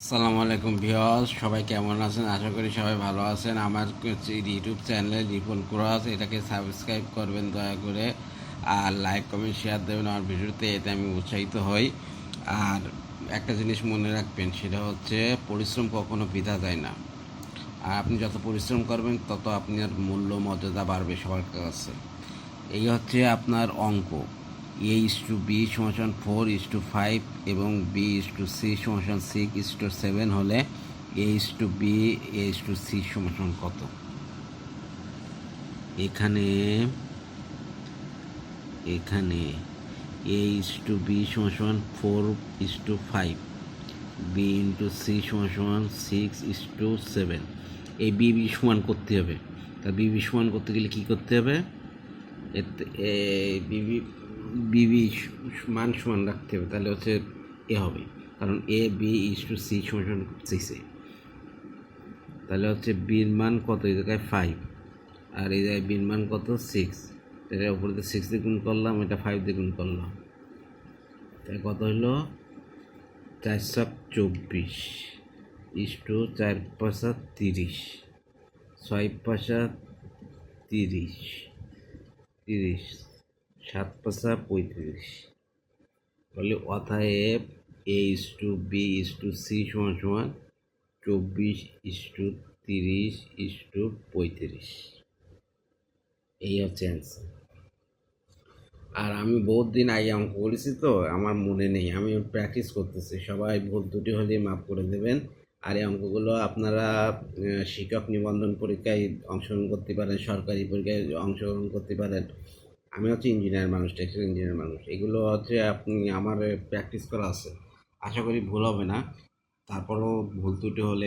আসসালামু আলাইকুম ভিওস সবাই কেমন আছেন? আশা করি সবাই ভালো আছেন। আমার ইউটিউব চ্যানেল রিপন ক্রস, এটাকে সাবস্ক্রাইব করবেন দয়া করে, আর লাইক, কমেন্ট, শেয়ার দেবেন আমার ভিডিওতে, এতে আমি উৎসাহিত হই। আর একটা জিনিস মনে রাখবেন, সেটা হচ্ছে পরিশ্রম কখনো বৃথা যায় না। আর আপনি যত পরিশ্রম করবেন, তত আপনার মূল্য মর্যাদা বাড়বে সবার কাছে। এই হচ্ছে আপনার অঙ্ক। এ ইস টু বি সমান ফোর ইস টু ফাইভ এবং বি ইস টু সি সমান সিক্স ইস টু সেভেন হলে A is to B A is to C সমান কত এখানে এখানে এ ইস টু বি সমান four is to five B into C সমান six is to seven এই B B সমান করতে হবে তা বি বি সমান করতে গেলে কী করতে হবে এতে বিবি বিবি মান সমান রাখতে হবে, তাহলে হচ্ছে এ হবে। কারণ A B is to C সমান সিক্সে তাহলে হচ্ছে বির মান কত? এই জায়গায় ফাইভ আর এই জায়গায় বির মান কত? সিক্স এটা উপরে তো সিক্স দিয়ে গুণ করলাম, এটা ফাইভ দিয়ে গুণ করলাম। তাই কত হলো? চার সাত চব্বিশ ইস টু চার পাঁচা তিরিশ। ছয় পাঁচা তিরিশ। তিরিশ। সাত পাঁচা পঁয়ত্রিশ। তাহলে অথায় A is to B is to C সমান সমান চব্বিশ ইস টু তিরিশ ইস টু পঁয়ত্রিশ। এই হচ্ছে অ্যান্সার আর আমি বহুত দিন আগে অঙ্ক করেছি তো, আমার মনে নেই, আমি প্র্যাকটিস করতেছি। সবাই ভুল দুটি হলে মাফ করে দেবেন। আর এই অঙ্কগুলো আপনারা শিক্ষক নিবন্ধন পরীক্ষায় অংশগ্রহণ করতে পারেন, সরকারি পরীক্ষায় অংশগ্রহণ করতে পারেন। আমি হচ্ছে ইঞ্জিনিয়ার মানুষ টেক্সটাইল ইঞ্জিনিয়ার মানুষ। এগুলো হচ্ছে আপনি আমার প্র্যাকটিস করা আছে। আশা করি ভুল হবে না। তারপরেও ভুল ত্রুটি হলে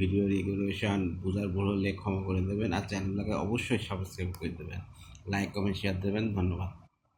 ভিডিও রেগুলেশন বোঝার ভুল হলে ক্ষমা করে দেবেন। আর চ্যানেলটাকে অবশ্যই সাবস্ক্রাইব করে দেবেন। লাইক কমেন্ট শেয়ার দেবেন। ধন্যবাদ।